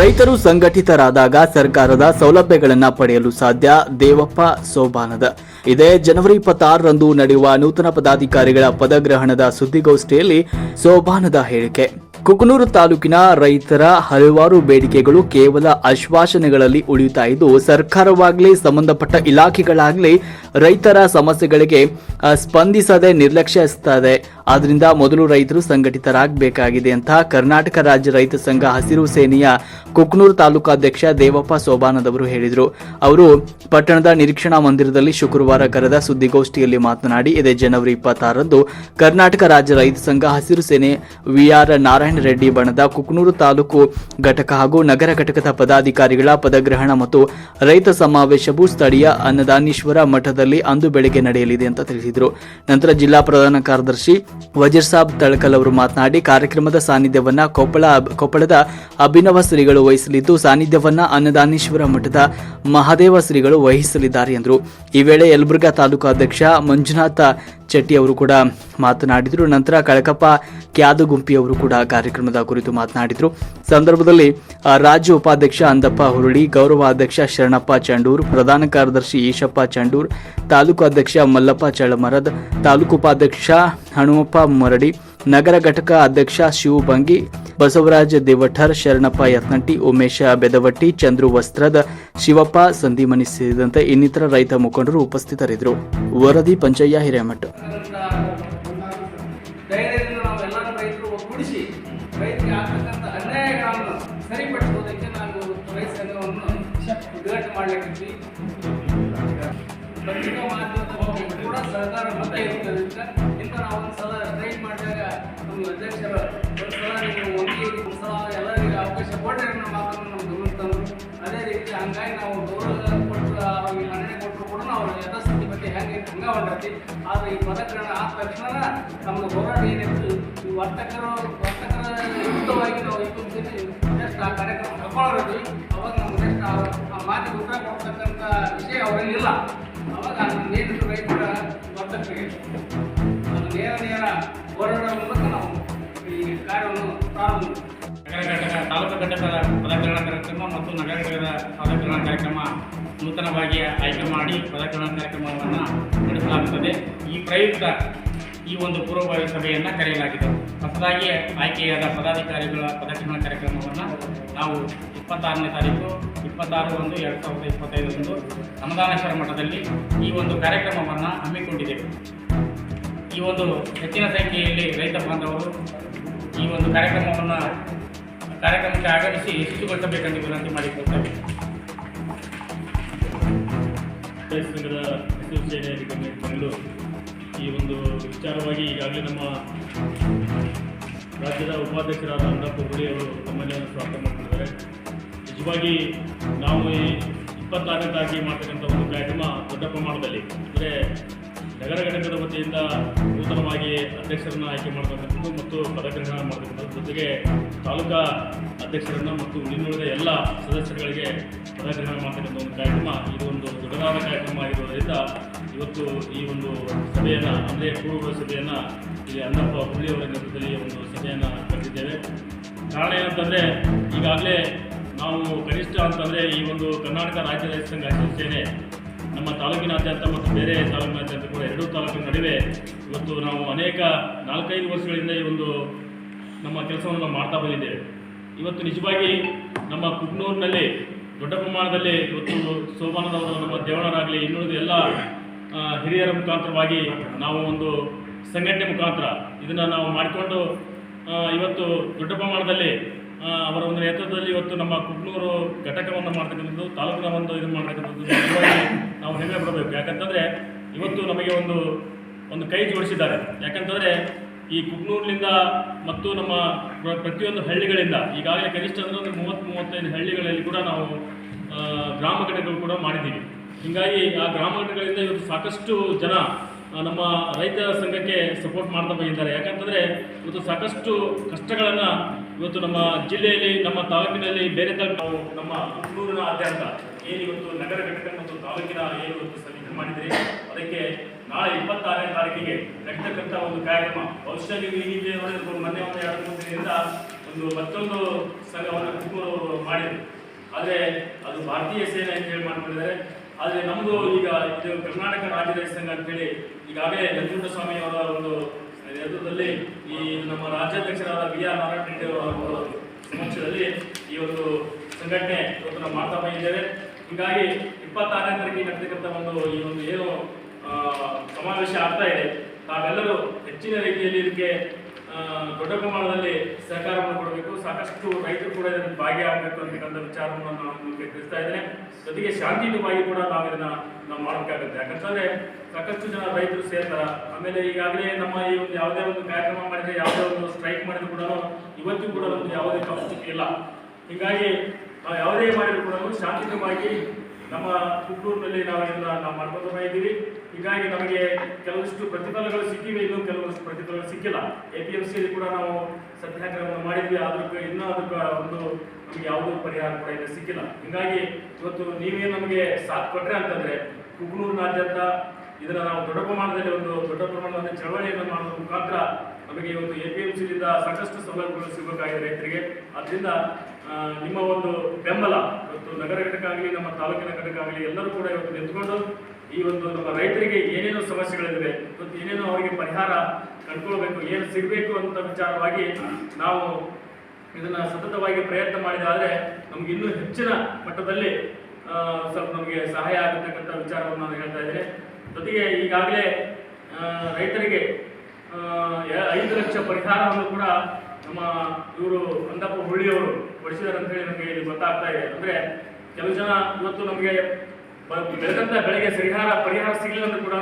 ರೈತರು ಸಂಘಟಿತರಾದಾಗ ಸರ್ಕಾರದ ಸೌಲಭ್ಯಗಳನ್ನು ಪಡೆಯಲು ಸಾಧ್ಯ. ದೇವಪ್ಪ ಸೋಬಾನದ. ಇದೇ ಜನವರಿ ಇಪ್ಪತ್ತಾರರಂದು ನಡೆಯುವ ನೂತನ ಪದಾಧಿಕಾರಿಗಳ ಪದಗ್ರಹಣದ ಸುದ್ದಿಗೋಷ್ಠಿಯಲ್ಲಿ ಸೋಬಾನದ ಹೇಳಿಕೆ. ಕುಕನೂರು ತಾಲೂಕಿನ ರೈತರ ಹಲವಾರು ಬೇಡಿಕೆಗಳು ಕೇವಲ ಆಶ್ವಾಸನೆಗಳಲ್ಲಿ ಉಳಿಯುತ್ತಾ ಇದ್ದು, ಸರ್ಕಾರವಾಗಲಿ, ಸಂಬಂಧಪಟ್ಟ ಇಲಾಖೆಗಳಾಗಲಿ ರೈತರ ಸಮಸ್ಯೆಗಳಿಗೆ ಸ್ಪಂದಿಸದೆ ನಿರ್ಲಕ್ಷಿಸುತ್ತದೆ ಆದ್ದರಿಂದ ಮೊದಲು ರೈತರು ಸಂಘಟಿತರಾಗಬೇಕಾಗಿದೆ ಅಂತ ಕರ್ನಾಟಕ ರಾಜ್ಯ ರೈತ ಸಂಘ ಹಸಿರು ಸೇನೆಯ ಕುಕ್ನೂರು ತಾಲೂಕಾಧ್ಯಕ್ಷ ದೇವಪ್ಪ ಸೋಬಾನದವರು ಹೇಳಿದರು. ಅವರು ಪಟ್ಟಣದ ನಿರೀಕ್ಷಣಾ ಮಂದಿರದಲ್ಲಿ ಶುಕ್ರವಾರ ಕರೆದ ಸುದ್ದಿಗೋಷ್ಠಿಯಲ್ಲಿ ಮಾತನಾಡಿ, ಇದೇ ಜನವರಿ ಇಪ್ಪತ್ತಾರರಂದು ಕರ್ನಾಟಕ ರಾಜ್ಯ ರೈತ ಸಂಘ ಹಸಿರು ಸೇನೆ ವಿಆರ್ ನಾರಾಯಣ ರೆಡ್ಡಿ ಬಣದ ಕುಕ್ನೂರು ತಾಲೂಕು ಘಟಕ ಹಾಗೂ ನಗರ ಘಟಕದ ಪದಾಧಿಕಾರಿಗಳ ಪದಗ್ರಹಣ ಮತ್ತು ರೈತ ಸಮಾವೇಶವು ಸ್ಥಳೀಯ ಅನ್ನದಾನೀಶ್ವರ ಮಠದಲ್ಲಿ ಅಂದು ಬೆಳಗ್ಗೆ ನಡೆಯಲಿದೆ ಅಂತ ತಿಳಿಸಿದರು. ನಂತರ ಜಿಲ್ಲಾ ಪ್ರಧಾನ ಕಾರ್ಯದರ್ಶಿ ವಜೀರ್ ಸಾಬ್ ತಳಕಲ್ ಅವರು ಮಾತನಾಡಿ, ಕಾರ್ಯಕ್ರಮದ ಸಾನ್ನಿಧ್ಯವನ್ನು ಕೊಪ್ಪಳ ಕೊಪ್ಪಳದ ಅಭಿನವ ಶ್ರೀಗಳು ವಹಿಸಲಿದ್ದು, ಸಾನ್ನಿಧ್ಯವನ್ನು ಅನ್ನದಾನೀಶ್ವರ ಮಠದ ಮಹಾದೇವ ಶ್ರೀಗಳು ವಹಿಸಲಿದ್ದಾರೆ ಎಂದರು. ಈ ವೇಳೆ ಯಲಬುರ್ಗಾ ತಾಲೂಕು ಅಧ್ಯಕ್ಷ ಮಂಜುನಾಥ ಚೆಟ್ಟಿ ಅವರು ಕೂಡ ಮಾತನಾಡಿದರು. ನಂತರ ಕಳಕಪ್ಪ ಕ್ಯಾದುಗುಂಪಿ ಅವರು ಕೂಡ ಕಾರ್ಯಕ್ರಮದ ಕುರಿತು ಮಾತನಾಡಿದರು. ಸಂದರ್ಭದಲ್ಲಿ ರಾಜ್ಯ ಉಪಾಧ್ಯಕ್ಷ ಅಂದಪ್ಪ ಹುರುಳಿ, ಗೌರವ ಅಧ್ಯಕ್ಷ ಶರಣಪ್ಪ ಚಂಡೂರ್, ಪ್ರಧಾನ ಕಾರ್ಯದರ್ಶಿ ಈಶಪ್ಪ ಚಂಡೂರ್, ತಾಲೂಕು ಅಧ್ಯಕ್ಷ ಮಲ್ಲಪ್ಪ ಚಳಮರದ್ ತಾಲೂಕು ಉಪಾಧ್ಯಕ್ಷ ಹನುಮಪ್ಪ ಮರಡಿ, ನಗರ ಘಟಕ ಅಧ್ಯಕ್ಷ ಶಿವು ಬಂಗಿ ಬಸವರಾಜ ದೇವಠರ್, ಶರಣಪ್ಪ ಯತ್ನಟ್ಟಿ, ಉಮೇಶ ಬೆದವಟ್ಟಿ, ಚಂದ್ರು ವಸ್ತ್ರದ ಶಿವಪ್ಪ ಸಂಧಿಮನಿ ಸೇರಿದಂತೆ ಇನ್ನಿತರ ರೈತ ಮುಖಂಡರು ಉಪಸ್ಥಿತರಿದ್ದರು. ವರದಿ ಪಂಚಯ್ಯ ಹಿರೇಮಠ. ಪತ್ರಿಕಾ ಮಾಧ್ಯಮದ ಬಗ್ಗೆ ಕೂಡ ಸಹಕಾರ ಮತ ಇರುವುದರಿಂದ ಇಂಥ ನಾವು ಒಂದು ಸಲ ಟ್ರೈ ಮಾಡಿದಾಗ ನಮ್ಮ ಅಧ್ಯಕ್ಷರು ಒಂದು ಸಲ ನೀವು ಒಂದು ಒಂದು ಸಲ ಎಲ್ಲರಿಗೆ ಅವಕಾಶ ಕೊಟ್ಟರೆ ನಮ್ಮ ಮಾತನ್ನು ನಮ್ಮ ಗಮನ ಅದೇ ರೀತಿ ಹಂಗಾಗಿ ನಾವು ಗೌರವ ಕೊಟ್ಟು ಅವ್ರಿಗೆ ಮನ್ನಣೆ ಕೊಟ್ಟರು ಕೂಡ ನಾವು ಯಥಾಸ್ಥಿತಿ ಬಗ್ಗೆ ಹೆಂಗೆ ಹಂಗ ಹೊಂಟತಿ ಆದ್ರೆ ಈ ಪದಗ್ರಹಣ ಆದ ತಕ್ಷಣ ನಮ್ದು ಹೋರಾಟ ಏನಿತ್ತು, ಈ ವರ್ತಕರು, ವರ್ತಕರ ಯುಕ್ತವಾಗಿ ನಾವು ಇತ್ತು ಜಸ್ಟ್ ಆ ಕಾರ್ಯಕ್ರಮ ಅವಾಗ ಅವರಲ್ಲಿ ಇಲ್ಲ ಅವಾಗ ನೇತೃತ್ವ ರೈತರ ವರ್ತಕರಿಗೆ ನೇರ ನೇರ ಹೋರಾಡುವ ಮೂಲಕ ನಾವು ಈ ಕಾರ್ಯವನ್ನು ಪ್ರಾರಂಭ ತಾಲೂಕು ಘಟಕದ ಪದಗ್ರಹಣ ಕಾರ್ಯಕ್ರಮ ಮತ್ತು ನಗರ ಘಟಕದ ಪದಗ್ರಹಣ ಕಾರ್ಯಕ್ರಮ ನೂತನವಾಗಿ ಆಯ್ಕೆ ಮಾಡಿ ಪದಗ್ರಹಣ ಕಾರ್ಯಕ್ರಮವನ್ನು ನಡೆಸಲಾಗುತ್ತದೆ. ಈ ಪ್ರಯುಕ್ತ ಈ ಒಂದು ಪೂರ್ವಭಾವಿ ಸಭೆಯನ್ನು ಕರೆಯಲಾಗಿದೆ. ಹೊಸದಾಗಿ ಆಯ್ಕೆಯಾದ ಪದಾಧಿಕಾರಿಗಳ ಪದಗ್ರಹಣ ಕಾರ್ಯಕ್ರಮವನ್ನು ನಾವು ಇಪ್ಪತ್ತಾರನೇ ತಾರೀಕು ಇಪ್ಪತ್ತಾರು ಒಂದು ಎರಡು ಸಾವಿರದ ಇಪ್ಪತ್ತೈದರಂದು ಸಮಾಧಾನೇಶ್ವರ ಮಠದಲ್ಲಿ ಈ ಒಂದು ಕಾರ್ಯಕ್ರಮವನ್ನು ಹಮ್ಮಿಕೊಂಡಿದ್ದೇವೆ ಈ ಒಂದು ಹೆಚ್ಚಿನ ಸಂಖ್ಯೆಯಲ್ಲಿ ರೈತ ಬಾಂಧವರು ಈ ಒಂದು ಕಾರ್ಯಕ್ರಮವನ್ನು, ಕಾರ್ಯಕ್ರಮಕ್ಕೆ ಆಗಮಿಸಿ ಯಶಸ್ವಿಗೊಳಿಸಬೇಕೆಂದು ವಿನಂತಿ ಮಾಡಿಕೊಳ್ತೇವೆ ಸಂಘದ ಸೇನೆ ನಿಗಮ ಈ ಒಂದು ವಿಚಾರವಾಗಿ ಈಗಾಗಲೇ ನಮ್ಮ ರಾಜ್ಯದ ಉಪಾಧ್ಯಕ್ಷರಾದ ಅಂದಪ್ಪ ಗುಡಿಯವರು ಒಂದು ಸ್ವಾಗತ ಮಾಡ್ತಿದ್ದಾರೆ. ನಿಜವಾಗಿ ನಾವು ಈ ಇಪ್ಪತ್ತಾರಕ್ಕಾಗಿ ತಾರೀಕಿಗೆ ಮಾಡ್ತಕ್ಕಂಥ ಒಂದು ಕಾರ್ಯಕ್ರಮ ದೊಡ್ಡ ಪ್ರಮಾಣದಲ್ಲಿ, ಅಂದರೆ ನಗರ ಘಟಕದ ವತಿಯಿಂದ ನೂತನವಾಗಿ ಅಧ್ಯಕ್ಷರನ್ನು ಆಯ್ಕೆ ಮಾಡ್ತಕ್ಕಂಥದ್ದು ಮತ್ತು ಪದಗ್ರಹಣ ಮಾಡ್ತಕ್ಕಂಥದ್ದು. ಜೊತೆಗೆ ತಾಲೂಕಾ ಅಧ್ಯಕ್ಷರನ್ನು ಮತ್ತು ಇನ್ನುಳಿದ ಎಲ್ಲ ಸದಸ್ಯರುಗಳಿಗೆ ಪದಗ್ರಹಣ ಮಾಡ್ತಕ್ಕಂಥ ಒಂದು ಕಾರ್ಯಕ್ರಮ. ಇದು ಒಂದು ದೊಡ್ಡದಾದ ಕಾರ್ಯಕ್ರಮ ಆಗಿರೋದರಿಂದ ಇವತ್ತು ಈ ಒಂದು ಸಭೆಯನ್ನು, ಅಂದರೆ ಪೂರ್ವ ಸಭೆಯನ್ನು ಇಲ್ಲಿ ಅನ್ನಪ್ಪ ಹುಳ್ಳಿಯವರ ನೇತೃತ್ವದಲ್ಲಿ ಒಂದು ಸಭೆಯನ್ನು ಕರೆದಿದ್ದೇವೆ ಕಾರಣ ಏನಂತಂದರೆ, ಈಗಾಗಲೇ ನಾವು ಕನಿಷ್ಠ ಅಂತಂದರೆ ಈ ಒಂದು ಕರ್ನಾಟಕ ರಾಜ್ಯ ರೈತ ಸಂಘ ಸೇನೆ ನಮ್ಮ ತಾಲೂಕಿನಾದ್ಯಂತ ಮತ್ತು ಬೇರೆ ತಾಲೂಕಿನಾದ್ಯಂತ ಕೂಡ ಎರಡೂ ತಾಲೂಕಿನ ನಡುವೆ ಇವತ್ತು ನಾವು ಅನೇಕ ನಾಲ್ಕೈದು ವರ್ಷಗಳಿಂದ ಈ ಒಂದು ನಮ್ಮ ಕೆಲಸವನ್ನು ನಾವು ಮಾಡ್ತಾ ಬಂದಿದ್ದೇವೆ. ಇವತ್ತು ನಿಜವಾಗಿ ನಮ್ಮ ಕುಗ್ನೂರಿನಲ್ಲಿ ದೊಡ್ಡ ಪ್ರಮಾಣದಲ್ಲಿ ಇವತ್ತು ಸೋಮಾನದವರು ನಮ್ಮ ದೇವಣರಾಗಲಿ ಇನ್ನುಳಿದ ಎಲ್ಲ ಹಿರಿಯರ ಮುಖಾಂತರವಾಗಿ ನಾವು ಒಂದು ಸಂಘಟನೆ ಮುಖಾಂತರ ಇದನ್ನು ನಾವು ಮಾಡಿಕೊಂಡು ಇವತ್ತು ದೊಡ್ಡ ಪ್ರಮಾಣದಲ್ಲಿ ಅವರ ಒಂದು ನೇತೃತ್ವದಲ್ಲಿ ಇವತ್ತು ನಮ್ಮ ಕುಗ್ನೂರು ಘಟಕವನ್ನು ಮಾಡ್ತಕ್ಕಂಥದ್ದು, ತಾಲೂಕಿನ ಒಂದು ಇದು ಮಾಡ್ತಕ್ಕಂಥದ್ದು ನಾವು ಹೆಮ್ಮೆ ಪಡಬೇಕು. ಯಾಕಂತಂದರೆ ಇವತ್ತು ನಮಗೆ ಒಂದು ಒಂದು ಕೈ ಜೋಡಿಸಿದ್ದಾರೆ. ಯಾಕಂತಂದರೆ ಈ ಕುಗ್ನೂರಿನಿಂದ ಮತ್ತು ನಮ್ಮ ಪ್ರ- ಪ್ರತಿಯೊಂದು ಹಳ್ಳಿಗಳಿಂದ, ಈಗಾಗಲೇ ಕನಿಷ್ಠ ಅಂದರೆ ಒಂದು ಮೂವತ್ತು ಮೂವತ್ತೈದು ಹಳ್ಳಿಗಳಲ್ಲಿ ಕೂಡ ನಾವು ಗ್ರಾಮ ಘಟಕಗಳು ಕೂಡ ಮಾಡಿದ್ದೀವಿ. ಹೀಗಾಗಿ ಆ ಗ್ರಾಮ ಘಟಕಗಳಿಂದ ಇವತ್ತು ಸಾಕಷ್ಟು ಜನ ನಮ್ಮ ರೈತ ಸಂಘಕ್ಕೆ ಸಪೋರ್ಟ್ ಮಾಡ್ತಾ ಬಂದಿದ್ದಾರೆ. ಯಾಕಂತಂದರೆ ಇವತ್ತು ಸಾಕಷ್ಟು ಕಷ್ಟಗಳನ್ನು ಇವತ್ತು ನಮ್ಮ ಜಿಲ್ಲೆಯಲ್ಲಿ, ನಮ್ಮ ತಾಲೂಕಿನಲ್ಲಿ ಬೇರೆ ತಾಲೂಕು ನಾವು ನಮ್ಮ ಕುಗ್ನೂರಿನ ಆದ್ಯಂತ ಏನು ಇವತ್ತು ನಗರ ಘಟಕ ಮತ್ತು ತಾಲೂಕಿನ ಏನು ಇವತ್ತು ಮಾಡಿದ್ರಿ, ಅದಕ್ಕೆ ನಾಳೆ ಇಪ್ಪತ್ತಾರನೇ ತಾರೀಕಿಗೆ ನಡೀತಕ್ಕಂಥ ಒಂದು ಕಾರ್ಯಕ್ರಮ ಬಹುಶಃ ನೀವು ಈ ಹಿಂದೆ ನೋಡಿರ್ಬೋದು ಮೊನ್ನೆ ಒಂದು ಎರಡು ಮೂರು ಒಂದು ಮತ್ತೊಂದು ಸಂಘವನ್ನು ಕುಟುಂಬ ಮಾಡಿದರು ಮಾಡಿ ಮಾಡಿದ್ರು. ಆದರೆ ಅದು ಭಾರತೀಯ ಸೇನೆ ಅಂತ ಹೇಳಿ ಮಾಡ್ಕೊಂಡಿದ್ದಾರೆ. ಆದರೆ ನಮ್ಮದು ಈಗ ಇದು ಕರ್ನಾಟಕ ರಾಜ್ಯದ ಸಂಘ ಅಂತೇಳಿ ಈಗಾಗಲೇ ನಂಜುಂಡಸ್ವಾಮಿ ಅವರ ಒಂದು ನೇತೃತ್ವದಲ್ಲಿ ಈ ನಮ್ಮ ರಾಜ್ಯಾಧ್ಯಕ್ಷರಾದ ಬಿ ಆರ್ ನಾರಾಯಣ ರೆಡ್ಡಿ ಅವರ ಸಮಕ್ಷದಲ್ಲಿ ಈ ಒಂದು ಸಂಘಟನೆ ಇವತ್ತು ನಾವು ಮಾಡ್ತಾ ಬಂದಿದ್ದೇವೆ. ಹೀಗಾಗಿ ಇಪ್ಪತ್ತಾರನೇ ತಾರೀಕಿಗೆ ನಡೆತಕ್ಕಂಥ ಒಂದು ಈ ಒಂದು ಏನು ಸಮಾವೇಶ ಆಗ್ತಾ ಇದೆ. ತಾವೆಲ್ಲರೂ ಹೆಚ್ಚಿನ ರೀತಿಯಲ್ಲಿ ಇದಕ್ಕೆ ದೊಡ್ಡ ಪ್ರಮಾಣದಲ್ಲಿ ಸಹಕಾರವನ್ನು ಕೊಡಬೇಕು. ಸಾಕಷ್ಟು ರೈತರು ಕೂಡ ಇದನ್ನು ಭಾಗಿಯಾಗಬೇಕು ಅಂತಕ್ಕಂಥ ವಿಚಾರವನ್ನು ನಾನು ನಿಮಗೆ ತಿಳಿಸ್ತಾ ಇದ್ದೇನೆ. ಜೊತೆಗೆ ಶಾಂತಿಯುತವಾಗಿ ಕೂಡ ನಾವು ಇದನ್ನು ನಾವು ಮಾಡಬೇಕಾಗುತ್ತೆ. ಯಾಕಂತಂದ್ರೆ ಸಾಕಷ್ಟು ಜನ ರೈತರು ಸೇರ್ತಾರೆ. ಆಮೇಲೆ ಈಗಾಗಲೇ ನಮ್ಮ ಈ ಒಂದು ಯಾವುದೇ ಒಂದು ಕಾರ್ಯಕ್ರಮ ಮಾಡಿದ್ರೆ ಯಾವುದೇ ಒಂದು ಸ್ಟ್ರೈಕ್ ಮಾಡಿದ್ರು ಕೂಡ ಇವತ್ತಿಗೂ ಕೂಡ ಒಂದು ಯಾವುದೇ ಪರಿಸ್ಥಿತಿ ಇಲ್ಲ. ಹೀಗಾಗಿ ನಾವು ಯಾವುದೇ ಮಾಡಿದ್ರು ಕೂಡ ಶಾಂತಿಯುತವಾಗಿ ನಮ್ಮ ಕುಟ್ಟೂರಿನಲ್ಲಿ ನಾವು ಇದನ್ನ ನಾವು ಮಾಡ್ಕೊಂಡು ಇದ್ದೀವಿ. ಹೀಗಾಗಿ ನಮಗೆ ಕೆಲವಷ್ಟು ಪ್ರತಿಫಲಗಳು ಸಿಕ್ಕಿವೆ, ಇನ್ನೂ ಕೆಲವಷ್ಟು ಪ್ರತಿಫಲಗಳು ಸಿಕ್ಕಿಲ್ಲ. ಎ ಪಿ ಎಂ ಸಿಯಲ್ಲಿ ಕೂಡ ನಾವು ಸತ್ಯಾಗ್ರಹವನ್ನು ಮಾಡಿದ್ವಿ ಅದಕ್ಕೆ ಇನ್ನೂ ಅದಕ್ಕೆ ಒಂದು ನಮಗೆ ಯಾವುದೂ ಪರಿಹಾರ ಕೂಡ ಇಲ್ಲಿ ಸಿಕ್ಕಿಲ್ಲ. ಹೀಗಾಗಿ ಇವತ್ತು ನೀವೇ ನಮಗೆ ಸಾಥ್ ಕೊಟ್ಟರೆ ಅಂತಂದ್ರೆ ಕುಗ್ನೂರಿನಾದ್ಯಂತ ಇದರ ನಾವು ದೊಡ್ಡ ಪ್ರಮಾಣದಲ್ಲಿ ಒಂದು ದೊಡ್ಡ ಪ್ರಮಾಣದ ಚಳವಳಿಯನ್ನು ಮಾಡುವ ಮುಖಾಂತರ ನಮಗೆ ಇವತ್ತು ಎ ಪಿ ಎಂ ಸಿಯಿಂದ ಸಾಕಷ್ಟು ಸೌಲಭ್ಯಗಳು ಸಿಗಬೇಕಾಗಿದೆ ರೈತರಿಗೆ. ಅದರಿಂದ ನಿಮ್ಮ ಒಂದು ಬೆಂಬಲ ಇವತ್ತು ನಗರ ಘಟಕ ಆಗಲಿ, ನಮ್ಮ ತಾಲೂಕಿನ ಘಟಕ ಆಗಲಿ, ಎಲ್ಲರೂ ಕೂಡ ಇವತ್ತು ನಿಂತ್ಕೊಂಡು ಈ ಒಂದು ನಮ್ಮ ರೈತರಿಗೆ ಏನೇನು ಸಮಸ್ಯೆಗಳಿವೆ ಇವತ್ತು ಏನೇನು ಅವರಿಗೆ ಪರಿಹಾರ ಕಂಡುಕೊಳ್ಬೇಕು, ಏನು ಸಿಗಬೇಕು ಅಂತ ವಿಚಾರವಾಗಿ ನಾವು ಇದನ್ನ ಸತತವಾಗಿ ಪ್ರಯತ್ನ ಮಾಡಿದಾದ್ರೆ ನಮ್ಗೆ ಇನ್ನೂ ಹೆಚ್ಚಿನ ಮಟ್ಟದಲ್ಲಿ ಸ್ವಲ್ಪ ನಮಗೆ ಸಹಾಯ ಆಗತಕ್ಕಂಥ ವಿಚಾರವನ್ನು ನಾನು ಹೇಳ್ತಾ ಇದ್ದೇನೆ. ಜೊತೆಗೆ ಈಗಾಗಲೇ ರೈತರಿಗೆ ಐದು ಲಕ್ಷ ಪರಿಹಾರವನ್ನು ಕೂಡ ನಮ್ಮ ಇವರು ಅಂದಪ್ಪ ಹುಳ್ಳಿಯವರು ಕೊಡಿಸಿದ್ದಾರೆ ಅಂತ ಹೇಳಿ ನಮಗೆ ಇಲ್ಲಿ ಗೊತ್ತಾಗ್ತಾ ಇದೆ. ಅಂದ್ರೆ ಕೆಲವು ಜನ ಇವತ್ತು ನಮಗೆ ಬೆಳೆದಂತ ಬೆಳೆಗೆ ಪರಿಹಾರ ಪರಿಹಾರ ಸಿಗಲಿಲ್ಲ ಅಂದ್ರೂ ಕೂಡ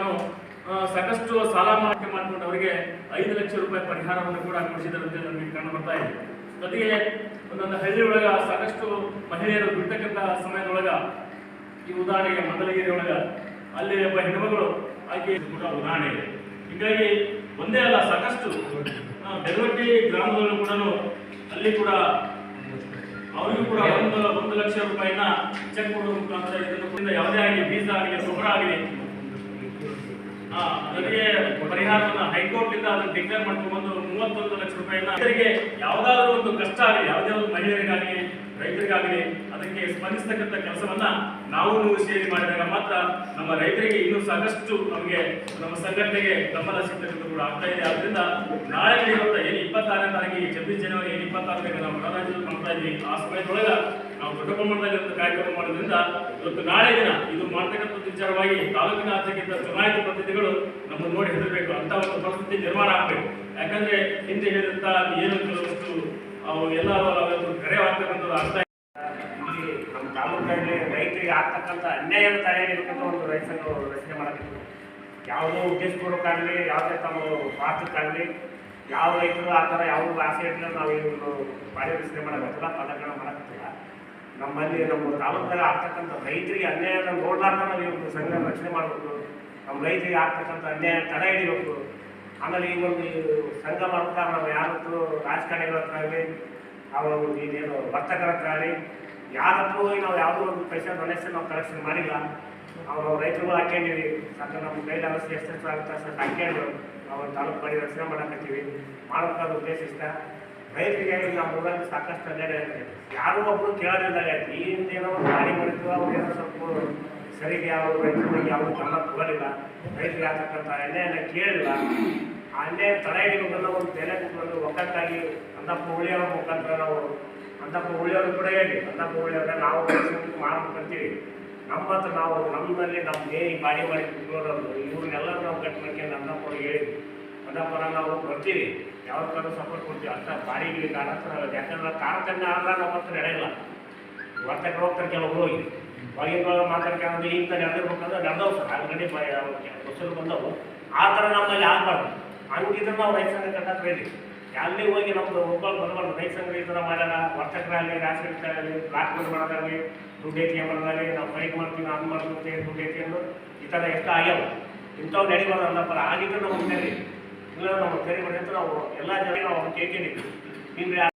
ಸಾಕಷ್ಟು ಸಾಲ ಮಾಡಿಕೆ ಮಾಡಿಕೊಂಡು ಅವರಿಗೆ ಐದು ಲಕ್ಷ ರೂಪಾಯಿ ಪರಿಹಾರವನ್ನು ಕೂಡ ಕೊಡಿಸಿದ್ದಾರೆ ಅಂತ ನಮಗೆ ಕಂಡು ಬರ್ತಾ ಇದೆ. ಜೊತೆಗೆ ಒಂದೊಂದು ಹಳ್ಳಿ ಒಳಗ ಸಾಕಷ್ಟು ಮಹಿಳೆಯರು ಬಿಡ್ತಕ್ಕಂತಹ ಸಮಯದೊಳಗ ಈ ಉದಾಹರಣೆಗೆ ಮಂಗಲಗಿರಿ ಒಳಗ ಅಲ್ಲಿ ಒಬ್ಬ ಹೆಣ್ಮಗಳು ಆಕೆ ಕೂಡ ಉದಾಹರಣೆ ಇದೆ. ಹೀಗಾಗಿ ಒಂದೇ ಅಲ್ಲ, ಸಾಕಷ್ಟು ಬೆಳವಟ್ಟಿ ಗ್ರಾಮದಲ್ಲೂ ಕೂಡ ಅಲ್ಲಿ ಕೂಡ ಅವರಿಗೂ ಕೂಡ ಒಂದು ಒಂದು ಲಕ್ಷ ರೂಪಾಯಿನ ಚೆಕ್ ಕೊಡುವ ಮುಖಾಂತರ ಇದನ್ನು ಯಾವುದೇ ಆಗಲಿ ಬೀಜ ಆಗಲಿ ಗೊಬ್ಬರ ಆಗಲಿ. ಅದಕ್ಕೆ ಪರಿಹಾರವನ್ನು ಹೈಕೋರ್ಟ್ ಇಂದ ಅದನ್ನು ಡಿಕ್ಲೇರ್ ಮಾಡ್ಕೊಂಡು ಮೂವತ್ತೊಂದು ಲಕ್ಷ ರೂಪಾಯಿನ ಯಾವುದಾದ್ರೂ ಒಂದು ಕಷ್ಟ ಆಗಲಿ, ಯಾವುದೇ ಒಂದು ಮಹಿಳೆಯರಿಗಾಗಲಿ ರೈತರಿಗಾಗಲಿ ಅದಕ್ಕೆ ಸ್ಪಂದಿಸ್ತಕ್ಕಂಥ ಕೆಲಸವನ್ನ ನಾವು ಸೇರಿ ಮಾಡಿದಾಗ ಮಾತ್ರ ನಮ್ಮ ರೈತರಿಗೆ ಇನ್ನೂ ಸಾಕಷ್ಟು ನಮಗೆ, ನಮ್ಮ ಸಂಘಟನೆಗೆ ಬೆಂಬಲ ಸಿಗ್ತಕ್ಕಂಥ ಕೂಡ ಆಗ್ತಾ ಇದೆ. ಆದ್ರಿಂದ ನಾಳೆ ನಡೆಯುವಂತ ಏನು ಇಪ್ಪತ್ತಾರನೇ ತಾರೀಕಿಗೆ ಛಬ್ಬೀಸ್ ಜನವರಿ ಏನು ಇಪ್ಪತ್ತಾರನೇ ನಾವು ಗಣರಾಜ್ಯದಲ್ಲಿ ಮಾಡ್ತಾ ಇದ್ವಿ ಆ ಸಮಯದೊಳಗ ನಾವು ದೊಡ್ಡ ಪ್ರಮಾಣದಲ್ಲಿ ಕಾರ್ಯಕ್ರಮ ಮಾಡೋದ್ರಿಂದ ಇವತ್ತು ನಾಳೆ ದಿನ ಇದು ಮಾಡ್ತಕ್ಕಂಥ ವಿಚಾರವಾಗಿ ತಾಲೂಕಿನ ಆಚೆಗಿಂತ ಚುನಾಯಿತ ಪ್ರತಿನಿಧಿಗಳು ನಮ್ಮನ್ನು ನೋಡಿ ಹೆದರಬೇಕು. ಅಂತ ಒಂದು ಪರಿಸ್ಥಿತಿ ನಿರ್ಮಾಣ ಆಗಬೇಕು. ಯಾಕಂದ್ರೆ ಹಿಂದೆ ಹೇಳಿದಂತ ಏನು ಕೆಲವಷ್ಟು ಅವು ಎಲ್ಲ ಅವತ್ತು ಕರೆ ಆಗ್ತಕ್ಕಂಥದ್ದು ಆಗ್ತಾ ಇಲ್ಲಿ ನಮ್ಮ ತಾಲೂಕಲ್ಲಿ ರೈತರಿಗೆ ಆಗ್ತಕ್ಕಂಥ ಅನ್ಯಾಯದ ತಡೆ ಹಿಡಿಬೇಕಂತ ಒಂದು ರೈತರು ರಚನೆ ಮಾಡಬೇಕು ಯಾವುದೋ ಉದ್ದೇಶಪೂರ್ವಕ್ಕಾಗಲಿ ಯಾವುದೇ ತಮ್ಮ ಸ್ವಾರ್ಥಕ್ಕಾಗಲಿ ಯಾವ ರೈತರು ಆ ಥರ ಯಾವ ಆಸೆ ಇಟ್ಟರೆ ನಾವು ಈ ಒಂದು ರಚನೆ ಮಾಡಬೇಕಲ್ಲ? ಪದಗ್ರಹಣ ಮಾಡಕ್ಕಿಲ್ಲ. ನಮ್ಮಲ್ಲಿ, ನಮ್ಮ ತಾಲೂಕಲ್ಲಿ ಆಗ್ತಕ್ಕಂಥ ರೈತರಿಗೆ ಅನ್ಯಾಯದ ನೋಡ್ಲಾರ್ದ ನಾವು ಈ ಒಂದು ಸಂಘ ರಚನೆ ಮಾಡಬೇಕು. ನಮ್ಮ ರೈತರಿಗೆ ಆಗ್ತಕ್ಕಂಥ ಅನ್ಯಾಯ ತಡೆ ಹಿಡಿಬೇಕು. ಆಮೇಲೆ ಈ ಒಂದು ಸಂಘ ಮಾಡ್ತಾ ನಾವು ಯಾರತ್ರೂ ರಾಜಕಾರಣಿಗಳ ಹತ್ರ ಆಗಲಿ ಅವರು ಇದೇನು ವರ್ತಕರ ಹತ್ರ ಆಗಲಿ ಹೋಗಿ ನಾವು ಯಾವುದೋ ಒಂದು ಪೈಸೆ ಡೊನೇಷನ್ ನಾವು ಕಲೆಕ್ಷನ್ ಮಾಡಿಲ್ಲ, ಅವರು ರೈತರುಗಳು ಹಾಕೊಂಡಿವಿ ಸಾಕು ನಮ್ಮ ಕೈ ಅವಶ್ಯ ಎಷ್ಟು ಎಷ್ಟು ಆಗುತ್ತೆ ಅಷ್ಟು ಹಾಕೊಂಡು ನಾವು ತಾಲೂಕು ಮಾಡಿ ರಚನೆ ಮಾಡಕತ್ತೀವಿ. ಮಾಡಬೇಕಾದ ಉದ್ದೇಶ ಇಷ್ಟ. ರೈತರಿಗೆ ನಮ್ಮ ಊರಲ್ಲಿ ಸಾಕಷ್ಟು ಇದೆ ಯಾರೂ ಒಬ್ಬರು ಕೇಳೋದಿಲ್ಲ ಈ ಹಿಂದೆ ಏನೋ ಗಾಡಿ ಮಾಡಿದ್ರು ಅವ್ರು ಏನೋ ಸ್ವಲ್ಪ ಸರಿಗೆ ಯಾವ ರೈತರಿಗೆ ಯಾವ ಗಮನ ತಗೊಳ್ಳಿಲ್ಲ ರೈತರಿಗೆ ಆಗ್ತಕ್ಕಂಥ ಅನ್ಯಾಯನ ಕೇಳಿಲ್ಲ, ಆ ಅನ್ಯಾಯ ತಡೆ ಒಂದು ತೆಲೆ ಕೂತ್ಕೊಂಡು ಒಕ್ಕಟ್ಟಾಗಿ ಅಂದಪ್ಪ ಉಳಿಯೋರ ಮುಖಾಂತರ ನಾವು ಅಂದಪ್ಪ ಉಳಿಯೋರು ಕೂಡ ಹೇಳಿ ಅಂದಪ್ಪ ಉಳಿಯೋದ್ರೆ ನಾವು ಮಾಡ್ಬೇಕಂತೀವಿ ನಮ್ಮ ಹತ್ರ ನಾವು, ನಮ್ಮಲ್ಲಿ ನಮ್ಮ ಏ ಬಾಡಿ ಮಾಡಿ ಕುಟ್ಕೊಳ್ಳೋದು ಇವ್ರನ್ನೆಲ್ಲ ನಾವು ಕಟ್ಟಬೇಕು ಮಾಡ್ಕೊಂಡು ಅಂದಪ್ಪ ಅವ್ರಿಗೆ ಹೇಳಿದ್ವಿ ಅಂದಪ್ಪರ ನಾವು ಬರ್ತೀವಿ ಯಾವ ಥರ ಸಪೋರ್ಟ್ ಕೊಡ್ತೀವಿ ಅಂತ ಬಾಡಿಗೆ ಕಾರಣ ಯಾಕಂದ್ರೆ ತಾರತಮ್ಯ ಆದ್ರೆ ನಮ್ಮ ಹತ್ರ ನಡೆಯಲ್ಲ. ವರ್ತಕರು ಹೋಗ್ತಾರೆ, ಕೆಲವರು ಹೋಗಿ. ಹೊರಗಿನ ಮಾತಾಡ್ಕೊಂಡು ಈಗ ನಡೆದಿರ್ಬೇಕಂದ್ರೆ ನಡೆದವು ಸರ್. ಆಲ್ರೆಡಿ ಬಸ್ಸಲ್ಲಿ ಬಂದವು. ಆ ಥರ ನಮ್ಮಲ್ಲಿ ಆಗಬಾರ್ದು. ಹಂಗಿದ್ರೆ ನಾವು ರೈತ ಸಂಘ ಕಟ್ಟಕ್ಕೆ ರೆಡಿ ಅಲ್ಲಿ ಹೋಗಿ ನಮ್ದು ಒಬ್ಬರು ಬರಬಾರ್ದು ರೈತ ಸಂಘ ಈ ಥರ ಮಾಡ್ಯಾರ ವರ್ತಕರಾಗಲಿ ರಾಜಕೀಯರಾಗಲಿ ಬ್ಲಾಕ್ ಮನಿ ಮಾಡೋದಾಗಲಿ, ದುಡ್ಡು ಐತಿ ಮಾಡೋದಾಗಲಿ ನಾವು ಫೈಟ್ ಮಾಡ್ತೀವಿ, ಅದು ಮಾಡ್ತೀವಿ ದುಡ್ಡು ಐತಿ ಅನ್ನೋ ಈ ಥರ ಎಷ್ಟು ಆಗ್ಯಾವ. ಇಂಥವು ನಡಿಬಾರ್ದು ಪರ ಆಗಿದ್ರೆ ನಾವು ಮುಂದೆ ಇಲ್ಲ, ನಾವು ಕರಿ ಮಾಡಿದ್ರೆ ನಾವು ಎಲ್ಲ ಜನ ನಾವು ಕೇಳ್ಕೊಂಡಿದ್ವಿ ಹಿಂಗೆ